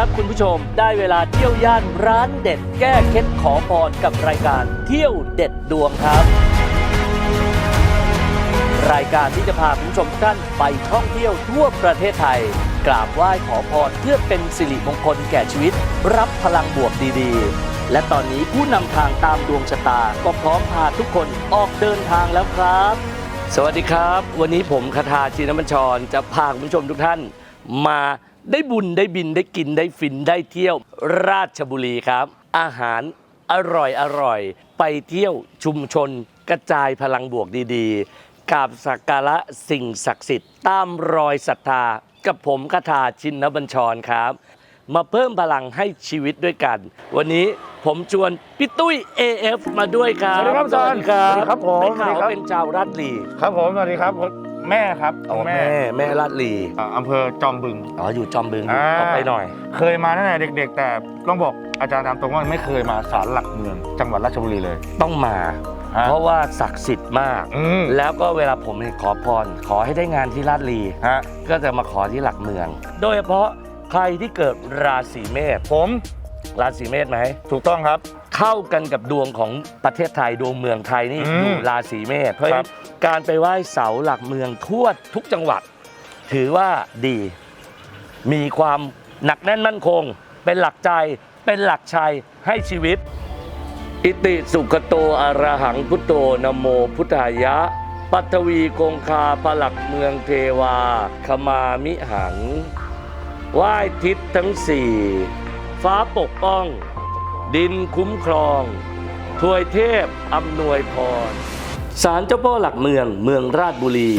ครับคุณผู้ชมได้เวลาเที่ยวย่านร้านเด็ดแก้เคล็ดขอพรกับรายการเที่ยวเด็ดดวงครับ รายการที่จะพาคุณผู้ชมทุกท่านไปท่องเที่ยวทั่วประเทศไทย กราบไหว้ขอพรเพื่อเป็นสิริมงคลแก่ชีวิต รับพลังบวกดีๆ และตอนนี้ผู้นำทางตามดวงชะตา ก็พร้อมพาทุกคนออกเดินทางแล้วครับ สวัสดีครับ วันนี้ผมคาทาชินบัญชรจะพาคุณผู้ชมทุกท่านมา ได้บุญได้บินได้กินได้ฟินได้เที่ยวราชบุรีครับ อาหารอร่อยอร่อย ไปเที่ยวชุมชนกระจายพลังบวกดีๆกราบสักการะสิ่งศักดิ์สิทธิ์ตามรอยศรัทธา กับผมคาทาชินบัญชรครับ มาเพิ่มพลังให้ชีวิตด้วยกัน วันนี้ผมชวนพี่ตุ้ย AF มาด้วยครับสวัสดีครับอาจารย์สวัสดีครับสวัสดีครับผมได้ข่าวสวัสดีครับ ว่าเป็นชาวราชบุรี ครับผมสวัสดีครับ แม่ครับอ๋อแม่แม่ราชบุรีอ่าอำเภอจอมบึง อ๋ออยู่จอมบึงอ่า ออกไปหน่อย เคยมาตั้งแต่เด็ก ๆ แต่ต้องบอกอาจารย์ตามตรงว่าไม่เคยมาศาลหลักเมืองจังหวัดราชบุรีเลยต้องมา ฮะเพราะว่าศักดิ์สิทธิ์มาก อืมแล้วก็เวลาผมขอพร ขอให้ได้งานที่ราชบุรีฮะก็จะมาขอที่หลักเมือง โดยเฉพาะใครที่เกิดราศีเมษผมราศีเมษไหมถูกต้องครับ เข้ากันกับดวงของประเทศไทยดวงเมืองไทยนี่อืมอยู่ราศีเมษเพราะฉะครันั้บ นการไปไหว้เสาหลักเมืองทั่วทุกจังหวัด ถือว่าดี มีความหนักแน่นมั่นคง เป็นหลักใจเป็นหลักชัยให้ชีวิต อิติสุขโตอรหังพุทโธนโมพุทธายะ ปัทวีคงคาพลักเมืองเทวาขมามิหัง ไหว้ทิศทั้งสี่ ฟ้าปกป้อง ดินคุ้มครองถวยเทพอำนวยพรศาลเจ้าพ่อหลักเมืองเมืองราชบุรี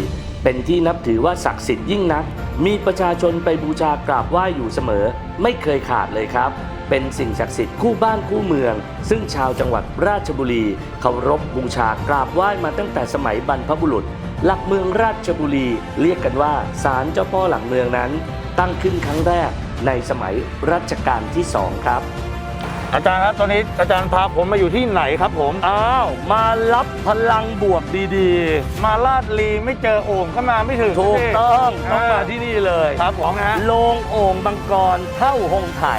เป็นที่นับถือว่าศักดิ์สิทธิ์ยิ่งนัก มีประชาชนไปบูชากราบไหว้อยู่เสมอ ไม่เคยขาดเลยครับ เป็นสิ่งศักดิ์สิทธิ์คู่บ้านคู่เมือง ซึ่งชาวจังหวัดราชบุรีเคารพบูชากราบไหว้มาตั้งแต่สมัยบรรพบุรุษ หลักเมืองราชบุรี เรียกกันว่าศาลเจ้าพ่อหลักเมืองนั้น ตั้งขึ้นครั้งแรกในสมัยรัชกาลที่สองครับ อาจารย์ครับตอนนี้อาจารย์พาผมมาอยู่ที่ไหนครับผม อ้าว มารับพลังบวกดีมาลาดลีไม่เจอโอ่งก็มาไม่ถึงๆถูกต้องต้องมาที่ที่นี่เลยครับผมนะฮะโลงโอ่งมังกรเท่าหงไถ่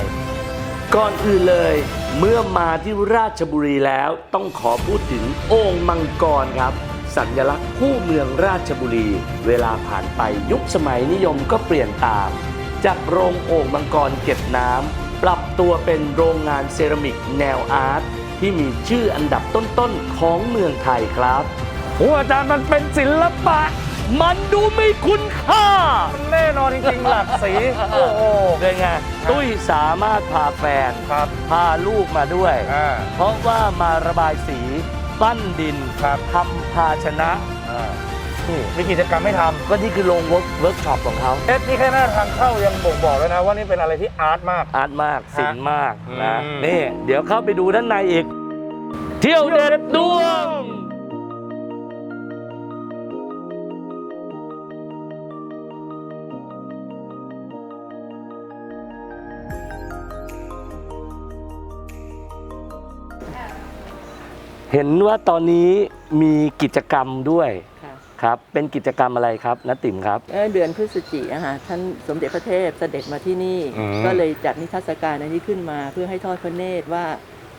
ก่อนอื่นเลย เมื่อมาที่ราชบุรีแล้วต้องขอพูดถึงโอ่งมังกรครับ สัญลักษณ์คู่เมืองราชบุรี เวลาผ่านไปยุคสมัยนิยมก็เปลี่ยนตาม จากโรงโอ่งมังกรเก็บน้ำ ปรับตัวเป็นโรงงานเซรามิกแนวอาร์ตที่มีชื่ออันดับต้นๆของเมืองไทยครับโอ้อาจารย์มันเป็นศิลปะ มันดูไม่คุ้นค่ามันแน่นอนจริงๆหลักสี โอ้โหเป็นไง ตุ้ยสามารถพาแฟน ครับ พาลูกมาด้วย อ่า เพราะว่ามาระบายสี ปั้นดินครับทำภาชนะ อ่า นี่มีกิจกรรมไม่ทำ ก็นี่คือโรงเวิร์กเวิร์กช็อปของเขาเอ๊ะนี่แค่หน้าทางเข้ายังบ่งบอกแล้วนะ ว่านี่เป็นอะไรที่อาร์ตมาก อาร์ตมากศิลป์มากนะอืม นี่เดี๋ยวเข้าไปดูด้านในอีก เที่ยวเด็ดดวง เห็นว่าตอนนี้มีกิจกรรมด้วย ค่ะครับ เป็นกิจกรรมอะไรครับนติ๋มครับเมื่อเดือนพฤศจิกายนท่านสมเด็จพระเทพเสด็จมาที่นี่ อืม ก็เลยจัดนิทรรศการอันนี้ขึ้นมา เพื่อให้ทอดพระเนตรว่า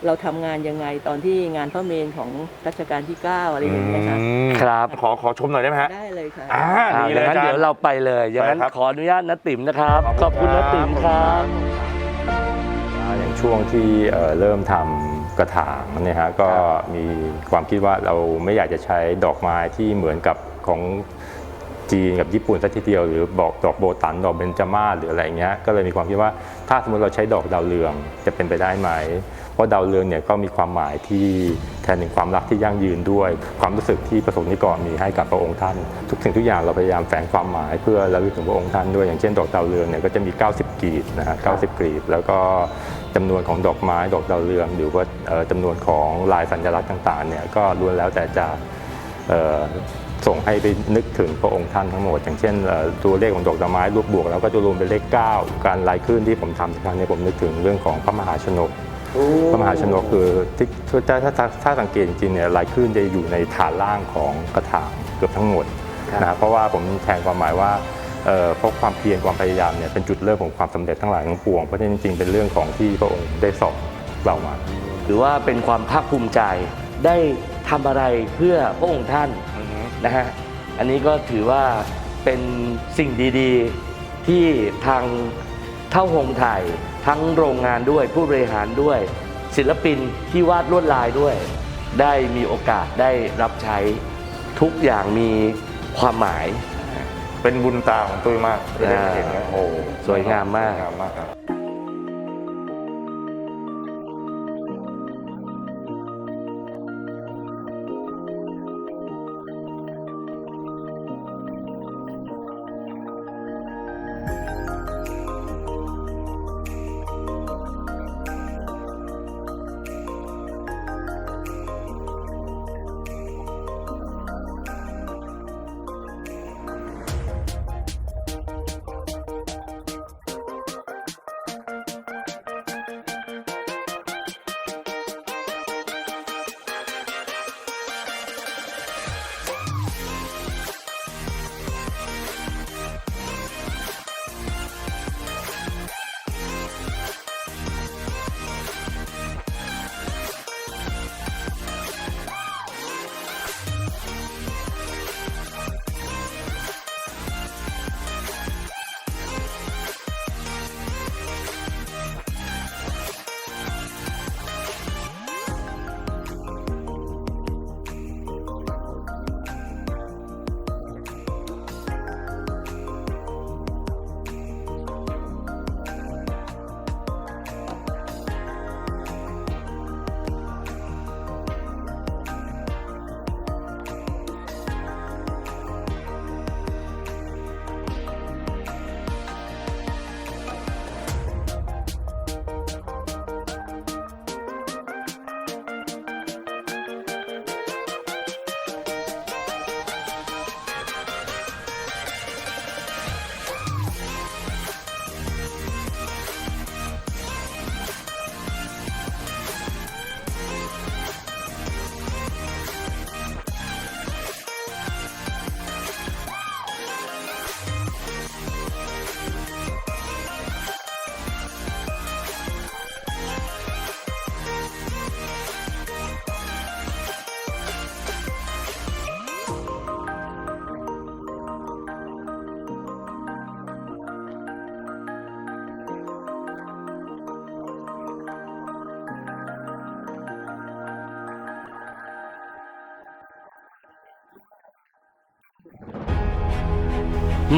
เราทำงานยังไงตอนที่งานพระเมนของรัชกาลที่ 9 อะไรอย่างเงี้ยค่ะอืมครับขอขอชมหน่อยได้ไหมฮะได้เลยค่ะ อ่าอ่าดีอเลยย่างนั้นอาจารเดี๋ยวย์เราไปเลย อย่างนั้นไปครับขออนุญาตนติ๋มนะครับ ขขออบบคุคุณณนครับ ติ๋มครับอ่าอย่างช่วงที่เอ่อเริ่มทำกระถางเนี่ยฮะก็มีความคิดว่าเราไม่อยากจะใช้ดอกไม้ที่เหมือนกับ ของจีนกับญี่ปุ่นสักทีเดียวหรือบอกดอกโบตันดอกเบญจมาศหรืออะไรเงี้ยก็เลยมีความคิดว่าถ้าสมมติเราใช้ดอกดาวเรืองจะเป็นไปได้ไหม เพราะดาวเรืองเนี่ยก็มีความหมายที่แทนถึงความรักที่ยั่งยืนด้วย ความรู้สึกที่ประสบนิกรมีให้กับพระองค์ท่าน ทุกสิ่งทุกอย่างเราพยายามแฝงความหมายเพื่อระลึกถึงพระองค์ท่านด้วยอย่างเช่นดอกดาวเรืองเนี่ยก็จะมี 90กลีบนะฮะ90กลีบ แล้วก็จำนวนของดอกไม้ดอกดาวเรืองหรือว่าจำนวนของลายสัญลักษณ์ต่างๆเนี่ยก็ล้วนแล้วแต่จะ ส่งให้ไปนึกถึงพระองค์ท่านทั้งหมด อย่างเช่นเอ่อตัวเลขของดอกดอกไม้รูปบวกแล้วก็จะรวมเป็นเลข 9 การลายขึ้นที่ผมทำครั้งนี้ผมนึกถึงเรื่องของพระมหาชนกพระมหาชนกคือที่ถ้าถ้าถ้าถ้าสังเกตจริงๆเนี่ยลายคลื่นจะอยู่ในฐานล่างของกระถางเกือบทั้งหมดครับนะเพราะว่าผมแทนความหมายว่าเอ่อเพราะความเพียรความพยายามเนี่ยเป็นจุดเริ่มของความสำเร็จทั้งหลายทั้งปวงเพราะฉะนั้นจริงๆเป็นเรื่องของที่พระองค์ได้สอนเรามาหรือว่าเป็นความภาคภูมิใจได้ทำอะไรเพื่อพระองค์ท่านอือฮึ นะฮะอันนี้ก็ถือว่าเป็นสิ่งดีๆที่ทางเท่าหงไทยทั้งโรงงานด้วยผู้บริหารด้วย ศิลปินที่วาดลวดลายด้วย ได้มีโอกาสได้รับใช้ทุกอย่างมีความหมาย เป็นบุญตาของตุ้ยมากที่ได้เห็นนะโอ้สวยงามมาก สวยงามมากครับ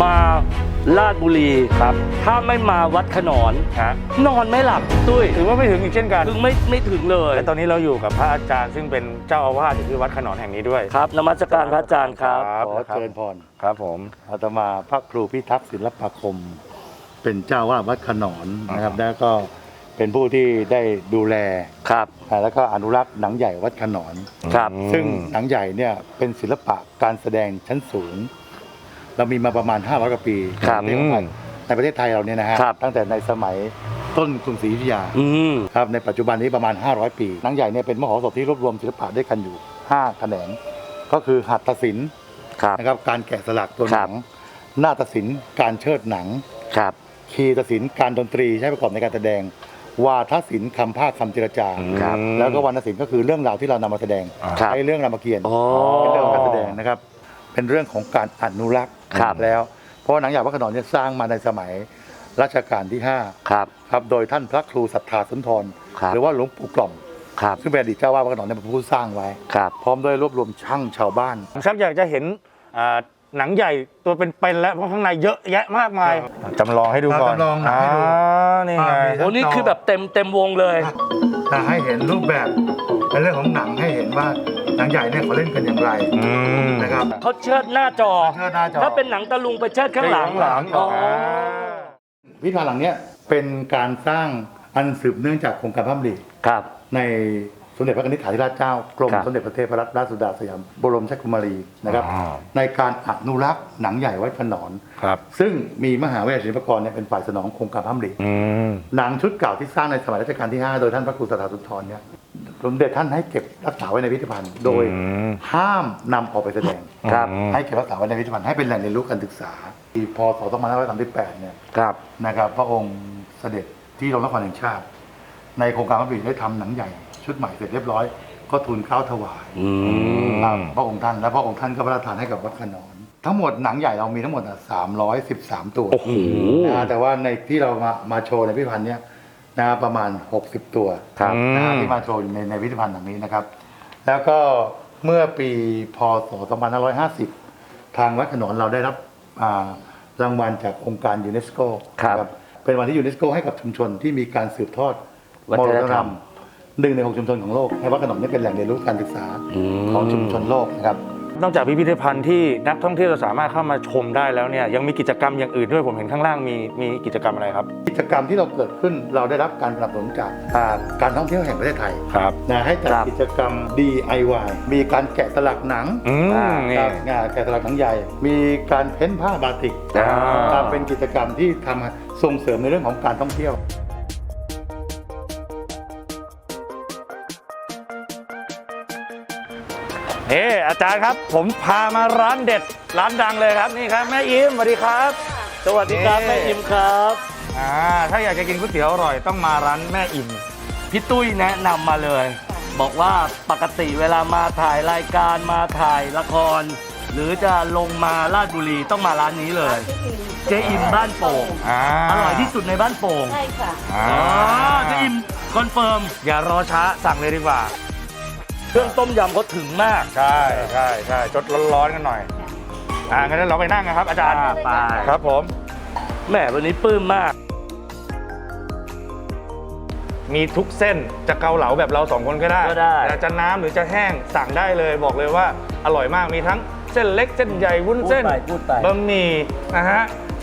มาลาดบุรีครับ ถ้าไม่มาวัดขนอนฮะนอนไม่หลับตุ้ยถือว่าไม่ถึงอีกเช่นกันถึงไม่ไม่ถึงเลยและตอนนี้เราอยู่กับพระอาจารย์ ซึ่งเป็นเจ้าอาวาสอยู่ที่วัดขนอนแห่งนี้ด้วย ครับนมัสการพระอาจารย์ครับครับขอเชิญพรครับผมอาตมาพระครูพิทักษ์ศิลปาคม เป็นเจ้าวาดวัดขนอนนะครับแล้วก็เป็นผู้ที่ได้ดูแลครับแล้วก็อนุรักษ์หนังใหญ่วัดขนอนครับ ซึ่งหนังใหญ่เนี่ยเป็นศิลปะการแสดงชั้นสูง เรามีมาประมาณ 500กว่าปีครับในประเทศไทยในประเทศไทยเราเนี่ยนะฮะครับ ตั้งแต่ในสมัยต้นกรุงศรีอยุธยาอืม ครับในปัจจุบันนี้ประมาณ 500 ปีหนังใหญ่เนี่ยเป็นมหรสพที่รวบรวมศิลปะด้วยกันอยู่5แขนง ก็คือหัตถศิลป์ครับ นะครับการแกะสลักตัวหครันับงนาฏศิลป์การเชิดหนัง ครับ คีตศิลป์การดนตรีใช้ประกอบในการแสดง วาทศิลป์คำภาคคำเจรจา ครับแล้วก็วรรณศิลป์ก็คือเรื่องราวที่เรานำมาแสดงครับ ใช้เรื่องรามเกียรติ์อ๋อ เป็นเรื่องของการแสดงนะครับ เป็นเรื่องของการอนุรักษ์ครับแล้ว เพราะว่าหนังใหญ่วัดขนอนเนี่ยสร้างมาในสมัยรัชกาลที่ห้าครับครับโดยท่านพระครูศรัทธาสุนทรครับหรือว่าหลวงปู่กล่อมครับซึ่งเป็นอดีตเจ้าวาดวัดขนอนเนี่ยเป็นผู้สร้างไว้ครับพร้อมด้วยรวบรวมช่างชาวบ้านผมชักอยากจะเห็นอ่าหนังใหญ่ตัวเป็นๆแล้วเพราะข้างในเยอะแยะมากมายจำลองให้ดูก่อนจำลองหนังให้ดูอ่านี่ไงโอ้นี่คือแบบเต็มเต็มวงเลยนะให้เห็นรูปแบบในเรื่องของหนังให้เห็นว่า หนังใหญ่เนี่ยเขาเล่นกันอย่างไรอืม นะครับ เขาเชิดหน้าจอ เชิดหน้าจอ ถ้าเป็นหนังตะลุงไปเชิดข้างหลังข้างหลังอ๋อพิพิธภัณฑ์หลังเนี้ยเป็นการสร้างอันสืบเนื่องจากโครงการพระดำริครับ ในสมเด็จพระนิธิถาธิราชเจ้ากรมครับสมเด็จพระเทพรัตนราชสุดาสยามบรมราชกุมารีนะครับอ๋อในการอนุรักษ์หนังใหญ่วัดขนอน ครับ ซึ่งมีมหาวิทยาลัยศิลปากรเนี่ยเป็นฝ่ายสนองโครงการพระดำริ อืม หนังชุดเก่าที่สร้างในสมัยรัชกาลที่ 5 โดยท่านพระครูสถาสุนทรเนี่ย สมเด็จท่านให้เก็บรักษาไว้ในพิพิธภัณฑ์ โดยอืมห้ามนำออกไปแสดงครับให้เก็บรักษาไว้ในพิพิธภัณฑ์ให้เป็นแหล่งเรียนรู้การศึกษาปีพศ 2538 เนี่ยครับนะครับพระองค์เสด็จที่โรงละครแห่งชาติ ในโครงการพระบิดได้ทำหนังใหญ่ ชุดใหม่เสร็จเรียบร้อย ก็ทูลเกล้าถวายอืมตามพระองค์ท่านและพระองค์ท่านก็พระราชทานให้กับวัดขนอนทั้งหมดหนังใหญ่เรามีทั้งหมดอะ313 ตัวโอ้โหนะฮะแต่ว่าในที่เรามามาโชว์ในพิพิธภัณฑ์เนี้ย นะฮะประมาณ 60 ตัวครับนะฮะอืมที่มาโชว์อยู่ในในพิพิธภัณฑ์แห่งนี้นะครับ แล้วก็เมื่อปีพศ 2550 ทางวัดขนอนเราได้รับอ่ารางวัลจากองค์การยูเนสโกครับนะเป็นวันที่ยูเนสโกให้กับชุมชนที่มีการสืบทอดวัฒนธรรมหนึ่งในหกชุมชนของโลกให้วัดขนอนนี่เป็นแหล่งเรียนรู้การศึกษาอืมของชุมชนโลกนะครับ นอกจากพิพิธภัณฑ์ที่นักท่องเที่ยวจะสามารถเข้ามาชมได้แล้วเนี่ยยังมีกิจกรรมอย่างอื่นด้วยผมเห็นข้างล่างมีมีกิจกรรมอะไรครับ กิจกรรมที่เราเกิดขึ้นเราได้รับการสนับสนุนจากอ่าการท่องเที่ยวแห่งประเทศไทยครับนะให้จัดครับ กิจกรรม DIY มีการแกะสลักหนังอืมอ่านี่ ครับงานแกะสลักหนังใหญ่ มีการเพ้นผ้าบาติกอ่า ครับเป็นกิจกรรมที่ทำส่งเสริมในเรื่องของการท่องเที่ยว เอออาจารย์ครับ ผมพามาร้านเด็ดร้านดังเลยครับนี่ครับแม่อิมสวัสดีครับ สวัสดีครับแม่อิมครับอ่าถ้าอยากจะกินก๋วยเตี๋ยวอร่อยต้องมาร้านแม่อิมพี่ตุ้ยแนะนำมาเลย บอกว่าปกติเวลามาถ่ายรายการมาถ่ายละคร หรือจะลงมาลาดบุรีต้องมาร้านนี้เลย เจ๊อิมบ้านโป่งอ่าอร่อยที่สุดในบ้านโป่งใช่ค่ะอ่าอ๋อเจ๊อิมคอนเฟิร์มอย่ารอช้าสั่งเลยดีกว่า เครื่องต้มยำเขาถึงมาก ใช่ใช่ใช่จดร้อนๆกันหน่อย อ่างั้นเราไปนั่งกันครับ อาจารย์อ่าไป ครับผม แหมวันนี้ปลื้มมาก มีทุกเส้นจะเกาเหลาแบบเราสองคนก็ได้ก็ได้ แต่จะน้ำหรือจะแห้งสั่งได้เลยบอกเลยว่าอร่อยมากมีทั้งเส้นเล็กเส้นใหญ่วุ้นพูดเส้นไปพูดไปบะหมี่นะฮะ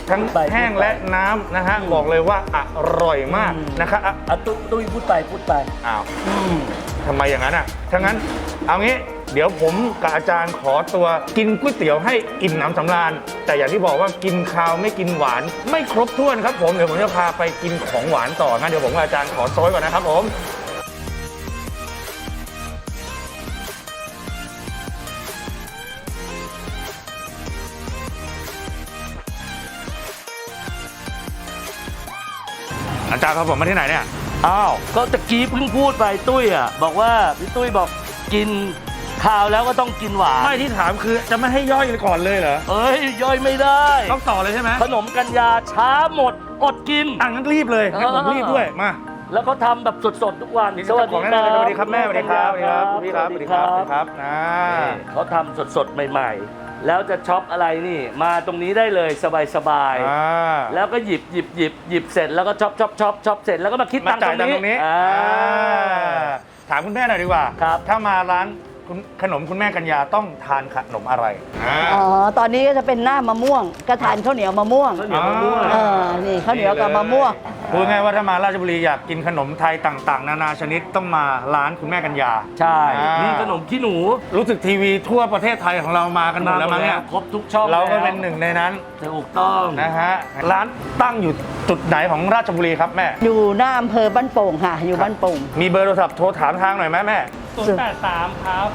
ทั้งพูดไปแห้งพูดไป และน้ำนะฮะอืมบอกเลยว่าอร่อยมากอืมนะครับอะอะตุ้ยตุ้ยพูดไปพูดไปอ้าว อืม ทำไมอย่างนั้นอะถ้างั้นเอางี้เดี๋ยวผมกับอาจารย์ขอตัวกินก๋วยเตี๋ยวให้อิ่มหนำสำราญ แต่อย่างที่บอกว่ากินข้าวไม่กินหวาน ไม่ครบถ้วนครับผมเดี๋ยวผมจะพาไปกินของหวานต่องั้นเดี๋ยวผมกับอาจารย์ขอโซยก่อนนะครับผมอาจารย์ครับผมมาที่ไหนเนี่ย อ้าวก็ตะกี้เพิ่งพูดไปตุ้ยอะบอกว่าพี่ตุ้ยบอกกินข้าวแล้วก็ต้องกินหวานไม่ที่ถามคือจะไม่ให้ย่อยก่อนเลยเหรอ เอ้ยย่อยไม่ได้ ต้องต่อเลยใช่ไหมขนมกัญญาช้าหมดอดกินอะงั้นรีบเลยงั้นผมเออรีบด้วยมา แล้วก็ทำแบบสดๆทุกวันนี่เจ้าของนั่นเลยสวัสดีครับแม่สวัสดีครับสวัสดีครับพี่ครับสวัสดีครับสวัสดีครับนะนี่เขาทำสดๆใหม่ ๆ แล้วจะช็อปอะไรนี่ มาตรงนี้ได้เลยสบายๆอ่าแล้วก็หยิบหยิบหยิบหยิบเสร็จแล้วก็ช็อปช็อปช็อปช็อปเสร็จแล้วก็มาคิดมาตังค์จ่ายตตัรงงค์ตรงนี้นี้อ่า อ่าถามคุณแม่หน่อยดีกว่า ครับ ถ้ามาร้านคุณขนมคุณแม่กัญญาต้องทานขนมอะไรอ่า อ๋อ ตอนนี้ก็จะเป็นหน้ามะม่วงก็ทานข้าวเหนียวมะม่วง ข้าวเหนียวมะม่วง เออ นี่ข้าวเหนียวกับมะม่วง พูดง่ายว่าถ้ามาราชบุรีอยากกินขนมไทยต่าง ๆ นานาชนิดต้องมาร้านคุณแม่กัญญา ใช่อ่านี่ นี่ขนมขี้หนูรู้สึกทีวีทั่วประเทศไทยของเรามากันหมดแล้วมั้งเนี่ยครบทุกช่องเราก็แล้วเป็นหนึ่งในนั้นถูกต้องนะฮะร้านตั้งอยู่จุดไหนของราชบุรีครับแม่ อยู่หน้าอำเภอบ้านโป่งค่ะ อยู่บ้านโป่ง มีเบอร์โทรศัพท์โทรถามทางหน่อยไหมแม่ 083 ครับ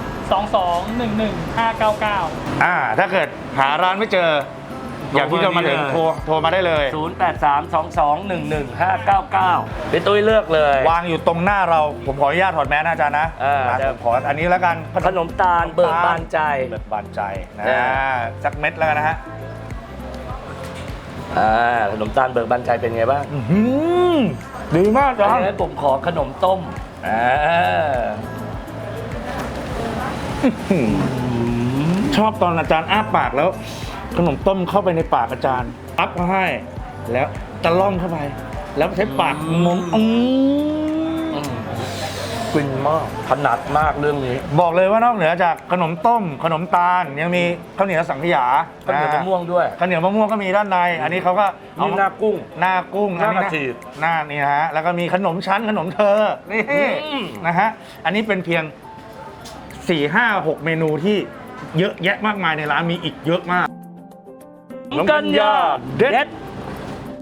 2211 599อ่า ถ้าเกิดหาร้านไม่เจอ อย่างที่เรามาถึงโทรโทรมาได้เลย 0 8 3 2 2 1 1 5 9 9เป็นตุ้ยเลือกเลย วางอยู่ตรงหน้าเราผมขออนุญาตถอดแมสนะอาจารย์นะอ่าอะผมขออันนี้แล้วกันขนมตาลเบิกบานใจ เบิกบานใจนะอ่าสักเม็ดแล้วกันนะฮะอ่าขนมตาลเบิกบานใจเป็นไงบ้างอื้อหือดีมากอาจารย์งั้นผมขอขนมต้มอ่าชอบตอนอาจารย์อ้าปากแล้ว ขนมต้มเข้าไปในปากอาจารย์อัพมาให้ แล้วตะล่อมเข้าไป แล้วใช้ปากงมอืมฟินมากถนัดมากเรื่องนี้บอกเลยว่านอกเหนือจากขนมต้ม ขนมตาลยังมีข้าวเหนียวสังขยาข้าวเหนียวมะม่วงด้วยข้าวเหนียวมะม่วงก็มีด้านใน อันนี้เขาก็เอนี่หน้ากุ้ง หน้ากุ้งหน้าอักระจีบหน้านี่นะฮะแล้วก็มีขนมชั้นขนมเธอนี่อืมนะฮะอันนี้เป็นเพียง4 5 6 เมนูที่เยอะแยะมากมายในร้านมีอีกเยอะมาก กันยาเด็ด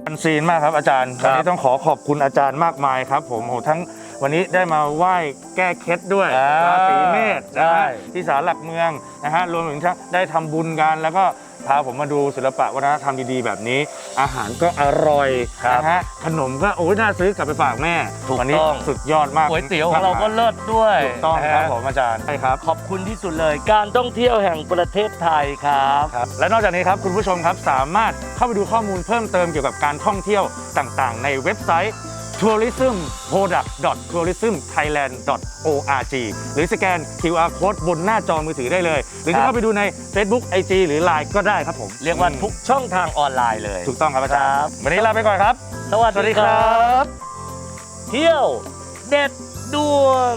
อันซีนมากครับอาจารย์ครับวันนี้ต้องขอขอบคุณอาจารย์มากมายครับผมโอ้โหทั้งวันนี้ได้มาไหว้แก้เคล็ดด้วยอ่าราศีเมษนะใช่ฮะที่ศาลหลักเมืองนะฮะรวมถึงได้ทำบุญกันแล้วก็ พาผมมาดูศิลปะวัฒนธรรมดีๆ แบบนี้ อาหารก็อร่อยนะฮะขนมก็โอ้ยน่าซื้อกลับไปฝากแม่ถูกวันี้ต้อง สุดยอดมากก๋วยเตี๋ยวของเราก็เลิศด้วยถูกต้องครับนะฮะผมอาจารย์ใช่ครับ ขอบคุณที่สุดเลยการท่องเที่ยวแห่งประเทศไทยครับ ครับและนอกจากนี้ครับคุณผู้ชมครับสามารถเข้าไปดูข้อมูลเพิ่มเติมเกี่ยวกับการท่องเที่ยวต่างๆ ในเว็บไซต์ tourismproduct.tourismthailand.org หรือสแกน QR code บนหน้าจอมือถือได้เลย หรือครัจะบเข้าไปดูใน Facebook IG หรือ Line ก็ได้ครับผม เรียกว่าทุกช่องทางออนไลน์เลยถูกต้องครับอาจารครับย์ วันนี้ลาไปก่อนครับ สวัสสวัสดีดีคครัรับบเที่ยวเด็ดดวง